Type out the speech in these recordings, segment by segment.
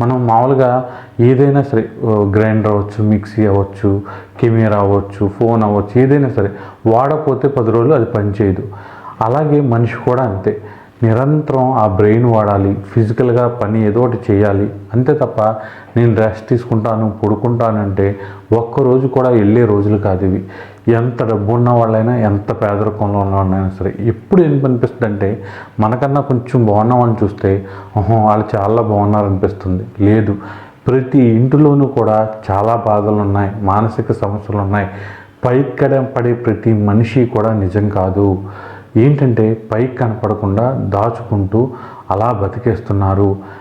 మనం మామూలుగా ఏదైనా సరే గ్రైండర్ అవ్వచ్చు మిక్సీ అవ్వచ్చు కెమెరా అవ్వచ్చు ఫోన్ అవ్వచ్చు ఏదైనా సరే వాడకపోతే పది రోజులు అది పనిచేయదు అలాగే మనిషి కూడా అంతే. నిరంతరం ఆ బ్రెయిన్ వాడాలి ఫిజికల్గా పని ఏదో ఒకటి చేయాలి. అంతే తప్ప నేను రెస్ట్ తీసుకుంటాను పడుకుంటానంటే ఒక్కరోజు కూడా వెళ్ళే రోజులు కాదు ఇవి. ఎంత డబ్బు ఉన్న వాళ్ళైనా ఎంత పేదరికంలో ఉన్న వాళ్ళైనా సరే ఎప్పుడు ఏం అనిపిస్తుంది అంటే మనకన్నా కొంచెం బాగున్నామని చూస్తే ఓహో వాళ్ళు చాలా బాగున్నారనిపిస్తుంది. లేదు ప్రతి ఇంటిలోనూ కూడా చాలా బాధలు ఉన్నాయి మానసిక సమస్యలు ఉన్నాయి పైకడ పడే ప్రతి మనిషి కూడా నిజం కాదు. ఏంటంటే పైకి కనపడకుండా దాచుకుంటూ అలా బతికేస్తున్నారు.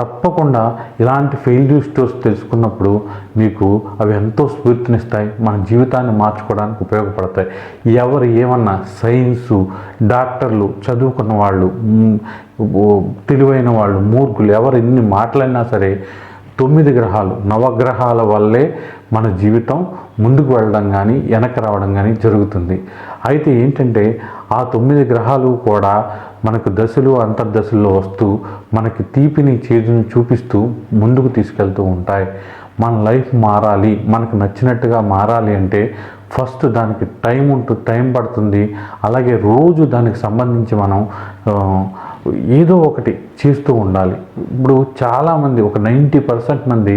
తప్పకుండా ఇలాంటి ఫెయిల్యూర్ స్టోర్స్ తెలుసుకున్నప్పుడు మీకు అవి ఎంతో స్ఫూర్తినిస్తాయి. మన జీవితాన్ని మార్చుకోవడానికి ఉపయోగపడతాయి. ఎవరు ఏమన్నా సైన్సు డాక్టర్లు చదువుకున్న వాళ్ళు తెలివైన వాళ్ళు మూర్ఖులు ఎవరు ఎన్ని మాట్లాడినా సరే తొమ్మిది గ్రహాలు నవగ్రహాల వల్లే మన జీవితం ముందుకు వెళ్ళడం కానీ వెనక్కి రావడం కానీ జరుగుతుంది. అయితే ఏంటంటే ఆ తొమ్మిది గ్రహాలు కూడా మనకు దశలు అంతర్దశల్లో వస్తూ మనకి తీపిని చేదుని చూపిస్తూ ముందుకు తీసుకెళ్తూ ఉంటాయి. మన లైఫ్ మారాలి మనకు నచ్చినట్టుగా మారాలి అంటే ఫస్ట్ దానికి టైం ఉంటుంది టైం పడుతుంది. అలాగే రోజు దానికి సంబంధించి మనం ఏదో ఒకటి చేస్తూ ఉండాలి. ఇప్పుడు చాలామంది ఒక నైంటీ పర్సెంట్ మంది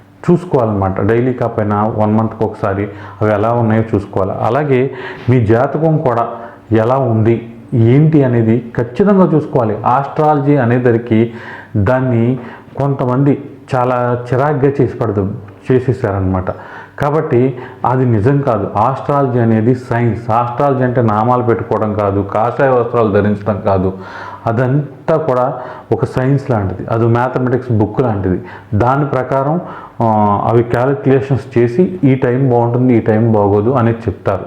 చూసుకోవాలన్నమాట. డైలీ కాకపోయినా వన్ మంత్కి ఒకసారి అవి ఎలా ఉన్నాయో చూసుకోవాలి. అలాగే మీ జాతకం కూడా ఎలా ఉంది ఏంటి అనేది ఖచ్చితంగా చూసుకోవాలి. ఆస్ట్రాలజీ అనేదరికి దాన్ని కొంతమంది చాలా చిరాగ్గా చేసి పడదు చేసేసారనమాట కాబట్టి అది నిజం కాదు. ఆస్ట్రాలజీ అనేది సైన్స్. ఆస్ట్రాలజీ అంటే నామాలు పెట్టుకోవడం కాదు కాషాయ వస్త్రాలు ధరించడం కాదు. అదంతా కూడా ఒక సైన్స్ లాంటిది. అది మ్యాథమెటిక్స్ బుక్ లాంటిది. దాని ప్రకారం అవి క్యాలిక్యులేషన్స్ చేసి ఈ టైం బాగుంటుంది ఈ టైం బాగోదు అనేది చెప్తారు.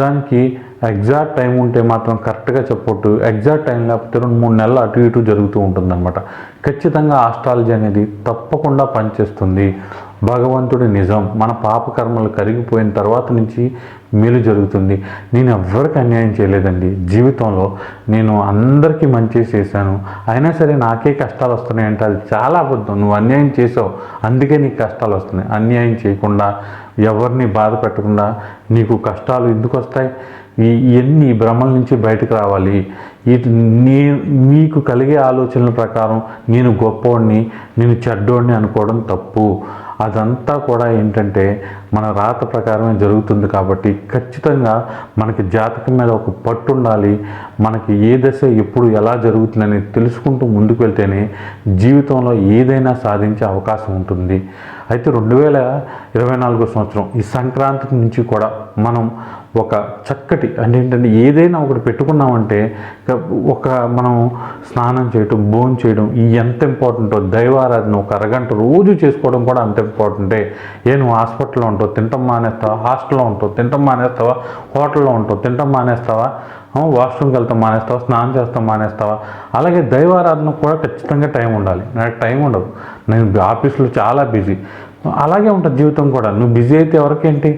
దానికి ఎగ్జాక్ట్ టైం ఉంటే మాత్రం కరెక్ట్గా చెప్పొట్టు ఎగ్జాక్ట్ టైం లేకపోతే రెండు మూడు నెలలు అటు ఇటు జరుగుతూ ఉంటుందన్నమాట. ఖచ్చితంగా ఆస్ట్రాలజీ అనేది తప్పకుండా పనిచేస్తుంది. భగవంతుడి నిజం మన పాపకర్మలు కరిగిపోయిన తర్వాత నుంచి మేలు జరుగుతుంది. నేను ఎవ్వరికి అన్యాయం చేయలేదండి. జీవితంలో నేను అందరికీ మంచి చేశాను. అయినా సరే నాకే కష్టాలు వస్తున్నాయంటే అది చాలా అబద్ధం. నువ్వు అన్యాయం చేసావు అందుకే నీకు కష్టాలు వస్తున్నాయి. అన్యాయం చేయకుండా ఎవరిని బాధ పెట్టకుండా నీకు కష్టాలు ఎందుకు వస్తాయి? ఈ ఇవన్నీ భ్రమల నుంచి బయటకు రావాలి. ఈ నీ మీకు కలిగే ఆలోచనల ప్రకారం నేను గొప్పవాడిని నేను చెడ్డోడిని అనుకోవడం తప్పు. అదంతా కూడా ఏంటంటే మన రాత ప్రకారమే జరుగుతుంది కాబట్టి ఖచ్చితంగా మనకి జాతకం మీద ఒక పట్టు ఉండాలి. మనకి ఏ దశ ఎప్పుడు ఎలా జరుగుతుందని తెలుసుకుంటూ ముందుకు వెళ్తేనే జీవితంలో ఏదైనా సాధించే అవకాశం ఉంటుంది. అయితే రెండు వేల ఇరవై నాలుగో సంవత్సరం ఈ సంక్రాంతి నుంచి కూడా మనం ఒక చక్కటి అంటే ఏంటంటే ఏదైనా ఒకటి పెట్టుకున్నామంటే ఒక మనం స్నానం చేయటం భోజనం చేయడం ఈ ఎంత ఇంపార్టెంటో దైవారాధన ఒక అరగంట రోజు చేసుకోవడం కూడా అంత ఇంపార్టెంటే ఏ. నువ్వు హాస్పిటల్లో ఉంటావు తింటాం మానేస్తావా? హాస్టల్లో ఉంటావు తింటాం మానేస్తావా? హోటల్లో ఉంటావు తింటాం మానేస్తావా? వాష్రూమ్కి వెళ్తాం మానేస్తావా? స్నానం చేస్తాం మానేస్తావా? అలాగే దైవారాధన కూడా ఖచ్చితంగా టైం ఉండాలి. నాకు టైం ఉండదు. నేను ఆఫీస్లో చాలా బిజీ. అలాగే ఉంటుంది జీవితం కూడా. నువ్వు బిజీ అయితే ఎవరికేంటి?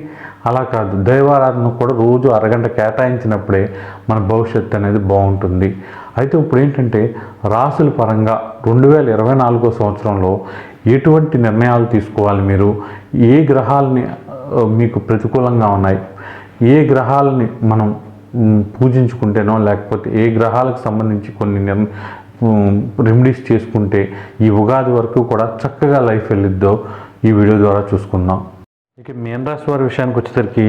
అలా కాదు. దైవారాధన కూడా రోజు అరగంట కేటాయించినప్పుడే మన భవిష్యత్తు అనేది బాగుంటుంది. అయితే ఇప్పుడు ఏంటంటే రాసుల పరంగా రెండు వేల ఇరవై నాలుగో సంవత్సరంలో ఎటువంటి నిర్ణయాలు తీసుకోవాలి మీరు? ఏ గ్రహాలని మీకు ప్రతికూలంగా ఉన్నాయి? ఏ గ్రహాలని మనం పూజించుకుంటేనో లేకపోతే ఏ గ్రహాలకు సంబంధించి కొన్ని నిర్ రెమెడీస్ చేసుకుంటే ఈ ఉగాది వరకు కూడా చక్కగా లైఫ్ వెళ్ళిద్దో? ఈ వీడియో ద్వారా చూసుకుందాం. ఇక మీన రాశి వారి విషయానికి వచ్చేసరికి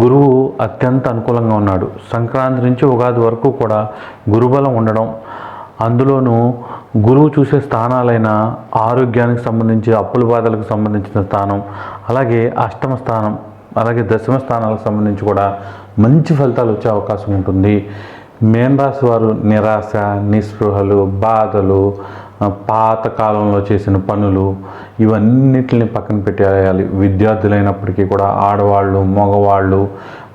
గురువు అత్యంత అనుకూలంగా ఉన్నాడు. సంక్రాంతి నుంచి ఉగాది వరకు కూడా గురుబలం ఉండడం అందులోనూ గురువు చూసే స్థానాలైన ఆరోగ్యానికి సంబంధించి అప్పుల బాధలకు సంబంధించిన స్థానం అలాగే అష్టమ స్థానం అలాగే దశమ స్థానాలకు సంబంధించి కూడా మంచి ఫలితాలు వచ్చే అవకాశం ఉంటుంది. మేన్ రాశి వారు నిరాశ నిస్పృహలు బాధలు పాతకాలంలో చేసిన పనులు ఇవన్నిటిని పక్కన పెట్టేయాలి. విద్యార్థులైనప్పటికీ కూడా ఆడవాళ్ళు మగవాళ్ళు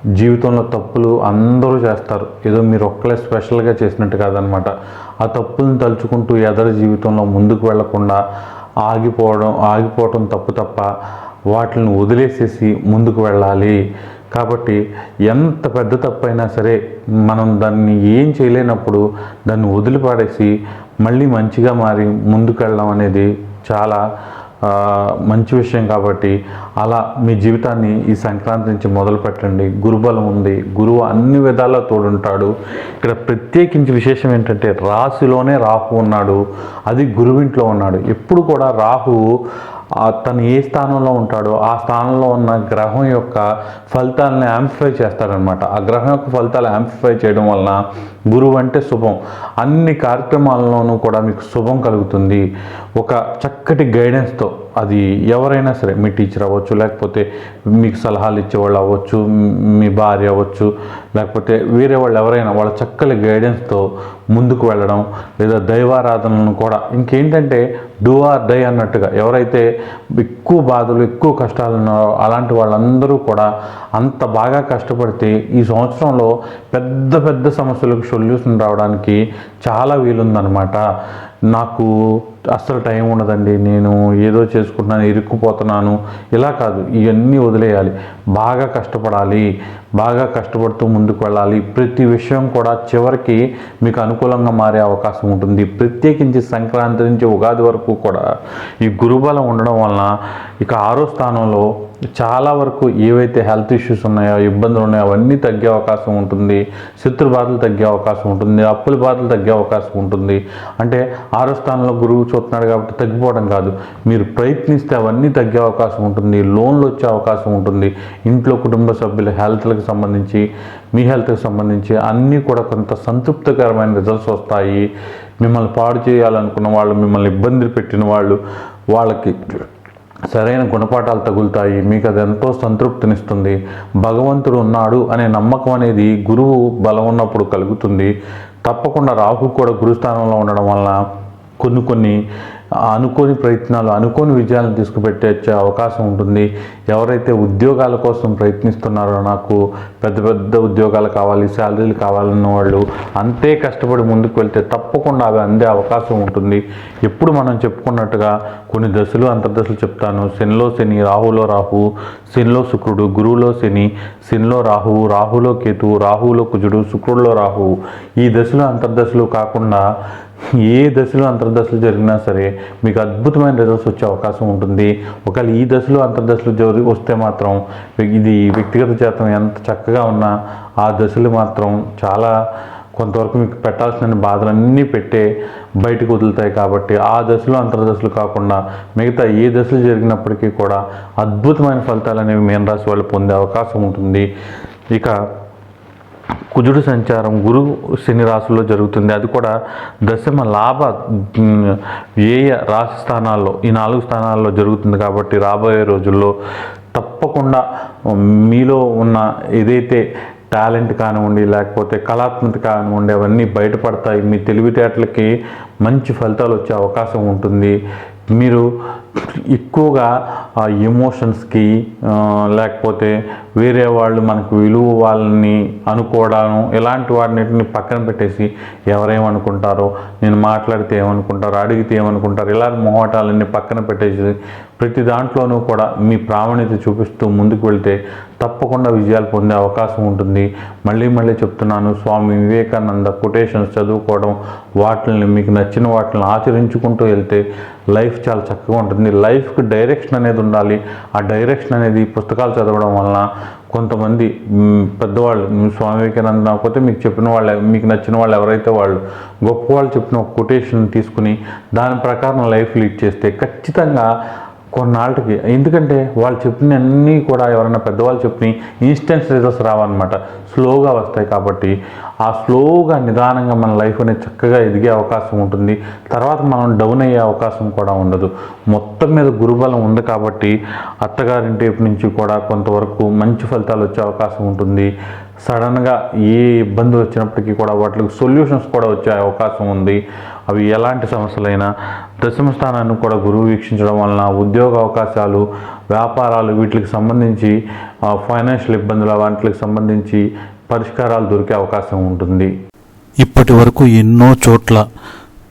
జీవితంలో తప్పులు అందరూ చేస్తారు. ఏదో మీరు ఒక్కలే స్పెషల్గా చేసినట్టు కాదనమాట. ఆ తప్పులను తలుచుకుంటూ ఎదరి జీవితంలో ముందుకు వెళ్ళకుండా ఆగిపోవడం ఆగిపోవడం తప్పు తప్ప వాటిని వదిలేసేసి ముందుకు వెళ్ళాలి. కాబట్టి ఎంత పెద్ద తప్పైనా సరే మనం దాన్ని ఏం చేయలేనప్పుడు దాన్ని వదిలిపాడేసి మళ్ళీ మంచిగా మారి ముందుకెళ్ళడం అనేది చాలా మంచి విషయం కాబట్టి అలా మీ జీవితాన్ని ఈ సంక్రాంతి నుంచి మొదలు పెట్టండి. గురుబలం ఉంది. గురువు అన్ని విధాలా తోడుంటాడు. ఇక్కడ ప్రత్యేకించి విశేషం ఏంటంటే రాశిలోనే రాహు ఉన్నాడు. అది గురువింట్లో ఉన్నాడు. ఎప్పుడు కూడా రాహువు తను ఏ స్థానంలో ఉంటాడో ఆ స్థానంలో ఉన్న గ్రహం యొక్క ఫలితాలని యాంప్లిఫై చేస్తాడనమాట ఆ గ్రహం యొక్క ఫలితాలు యాంప్లిఫై చేయడం వలన గురువు అంటే శుభం. అన్ని కార్యక్రమాలలోనూ కూడా మీకు శుభం కలుగుతుంది. ఒక చక్కటి గైడెన్స్తో అది ఎవరైనా సరే మీ టీచర్ అవ్వచ్చు లేకపోతే మీకు సలహాలు ఇచ్చేవాళ్ళు అవ్వచ్చు మీ భార్య అవ్వచ్చు లేకపోతే వేరే వాళ్ళు ఎవరైనా వాళ్ళ చక్కని గైడెన్స్తో ముందుకు వెళ్ళడం లేదా దైవారాధనలను కూడా. ఇంకేంటంటే డూ ఆర్ డై అన్నట్టుగా ఎవరైతే ఎక్కువ బాధలు ఎక్కువ కష్టాలు ఉన్నారో అలాంటి వాళ్ళందరూ కూడా అంత బాగా కష్టపడితే ఈ సంవత్సరంలో పెద్ద పెద్ద సమస్యలకు సొల్యూషన్ రావడానికి చాలా వీలుందనమాట నాకు అస్సలు టైం ఉండదండి. నేను ఏదో చేసుకుంటున్నాను ఇరుక్కుపోతున్నాను. ఇలా కాదు ఇవన్నీ వదిలేయాలి. బాగా కష్టపడాలి బాగా కష్టపడుతూ ముందుకు వెళ్ళాలి. ప్రతి విషయం కూడా చివరికి మీకు అనుకూలంగా మారే అవకాశం ఉంటుంది. ప్రత్యేకించి సంక్రాంతి నుంచి ఉగాది వరకు కూడా ఈ గురుబలం ఉండడం వలన ఇక ఆరో స్థానంలో చాలా వరకు ఏవైతే హెల్త్ ఇష్యూస్ ఉన్నాయో ఇబ్బందులు ఉన్నాయో అవన్నీ తగ్గే అవకాశం ఉంటుంది. శత్రు బాధలు తగ్గే అవకాశం ఉంటుంది. అప్పుల బాధలు తగ్గే అవకాశం ఉంటుంది. అంటే ఆరో స్థానంలో గురువు చూస్తున్నాడు కాబట్టి తగ్గిపోవడం కాదు. మీరు ప్రయత్నిస్తే అవన్నీ తగ్గే అవకాశం ఉంటుంది లోన్లు వచ్చే అవకాశం ఉంటుంది. ఇంట్లో కుటుంబ సభ్యుల హెల్త్లకు సంబంధించి మీ హెల్త్కి సంబంధించి అన్నీ కూడా కొంత సంతృప్తికరమైన రిజల్ట్స్ వస్తాయి. మిమ్మల్ని పాడు చేయాలనుకున్న వాళ్ళు మిమ్మల్ని ఇబ్బందులు పెట్టిన వాళ్ళు వాళ్ళకి సరైన గుణపాఠాలు తగులుతాయి. మీకు అది ఎంతో సంతృప్తినిస్తుంది. భగవంతుడు ఉన్నాడు అనే నమ్మకం అనేది గురువు బలం ఉన్నప్పుడు కలుగుతుంది. తప్పకుండా రాహు కూడా గురుస్థానంలో ఉండడం వలన కొన్ని కొన్ని అనుకోని ప్రయత్నాలు అనుకోని విజయాలను తీసుకుపెట్టే అవకాశం ఉంటుంది. ఎవరైతే ఉద్యోగాల కోసం ప్రయత్నిస్తున్నారో నాకు పెద్ద పెద్ద ఉద్యోగాలు కావాలి శాలరీలు కావాలన్న వాళ్ళు అంతే కష్టపడి ముందుకు వెళ్తే తప్పకుండా అవి అందే అవకాశం ఉంటుంది. ఎప్పుడు మనం చెప్పుకున్నట్టుగా కొన్ని దశలు అంతర్దశలు చెప్తాను. శనిలో శని రాహులో రాహు శనిలో శుక్రుడు గురువులో శని శనిలో రాహువు రాహులో కేతువు రాహువులో కుజుడు శుక్రుడిలో రాహువు. ఈ దశలు అంతర్దశలు కాకుండా ఏ దశలో అంతర్దశలు జరిగినా సరే మీకు అద్భుతమైన రిజల్ట్స్ వచ్చే అవకాశం ఉంటుంది. ఒకవేళ ఈ దశలో అంతర్దశలు జరి వస్తే మాత్రం ఇది వ్యక్తిగత జాతం ఎంత చక్కగా ఉన్నా ఆ దశలు మాత్రం చాలా కొంతవరకు మీకు పెట్టాల్సిన బాధలన్నీ పెట్టే బయటకు వదులుతాయి కాబట్టి ఆ దశలో అంతర్దశలు కాకుండా మిగతా ఏ దశలు జరిగినప్పటికీ కూడా అద్భుతమైన ఫలితాలు అనేవి మీన రాశి వాళ్ళు పొందే అవకాశం ఉంటుంది. ఇక కుజుడు సంచారం గురు శని రాశుల్లో జరుగుతుంది. అది కూడా దశమ లాభ ఉమ్, వ్యయ రాశి స్థానాల్లో ఈ నాలుగు స్థానాల్లో జరుగుతుంది కాబట్టి రాబోయే రోజుల్లో తప్పకుండా మీలో ఉన్న ఏదైతే టాలెంట్ కానివ్వండి లేకపోతే కళాత్మక కానివ్వండి అవన్నీ బయటపడతాయి. మీ తెలివితేటలకి మంచి ఫలితాలు వచ్చే అవకాశం ఉంటుంది. మీరు ఎక్కువగా ఎమోషన్స్కి లేకపోతే వేరే వాళ్ళు మనకు విలువ వాళ్ళని అనుకోవడం ఇలాంటి వాటిని పక్కన పెట్టేసి ఎవరేమనుకుంటారో నేను మాట్లాడితే ఏమనుకుంటారో అడిగితే ఏమనుకుంటారో ఇలాంటి మొహటాలన్నీ పక్కన పెట్టేసి ప్రతి దాంట్లోనూ కూడా మీ ప్రావణ్యత చూపిస్తూ ముందుకు వెళ్తే తప్పకుండా విజయాలు పొందే అవకాశం ఉంటుంది. మళ్ళీ మళ్ళీ చెప్తున్నాను స్వామి వివేకానంద కొటేషన్స్ చదువుకోవడం వాటిని మీకు నచ్చిన వాటిని ఆచరించుకుంటూ వెళ్తే లైఫ్ చాలా చక్కగా ఉంటుంది లైఫ్కి డైరెక్షన్ అనేది ఉండాలి. ఆ డైరెక్షన్ అనేది పుస్తకాలు చదవడం వలన కొంతమంది పెద్దవాళ్ళు స్వామి వివేకానంద కాకపోతే మీకు చెప్పిన వాళ్ళు మీకు నచ్చిన వాళ్ళు ఎవరైతే వాళ్ళు గొప్ప వాళ్ళు చెప్పిన ఒక కొటేషన్ తీసుకుని దాని ప్రకారం లైఫ్ లీడ్ చేస్తే ఖచ్చితంగా కొన్నాళ్ళకి. ఎందుకంటే వాళ్ళు చెప్పిన అన్నీ కూడా ఎవరైనా పెద్దవాళ్ళు చెప్పిన ఇన్స్టెంట్ రిజల్ట్స్ రావన్నమాట. స్లోగా వస్తాయి కాబట్టి ఆ స్లోగా నిదానంగా మన లైఫ్ అనేది చక్కగా ఎదిగే అవకాశం ఉంటుంది. తర్వాత మనం డౌన్ అయ్యే అవకాశం కూడా ఉండదు. మొత్తం మీద గురుబలం ఉంది కాబట్టి అత్తగారింటి నుంచి కూడా కొంతవరకు మంచి ఫలితాలు వచ్చే అవకాశం ఉంటుంది. సడన్గా ఏ ఇబ్బందులు వచ్చినప్పటికీ కూడా వాటికి సొల్యూషన్స్ కూడా వచ్చే అవకాశం ఉంది. అవి ఎలాంటి సమస్యలైనా దశమ స్థానాన్ని కూడా గురువు వీక్షించడం వలన ఉద్యోగ అవకాశాలు వ్యాపారాలు వీటికి సంబంధించి ఫైనాన్షియల్ ఇబ్బందులు వాటికి సంబంధించి పరిష్కారాలు దొరికే అవకాశం ఉంటుంది. ఇప్పటి వరకు ఎన్నో చోట్ల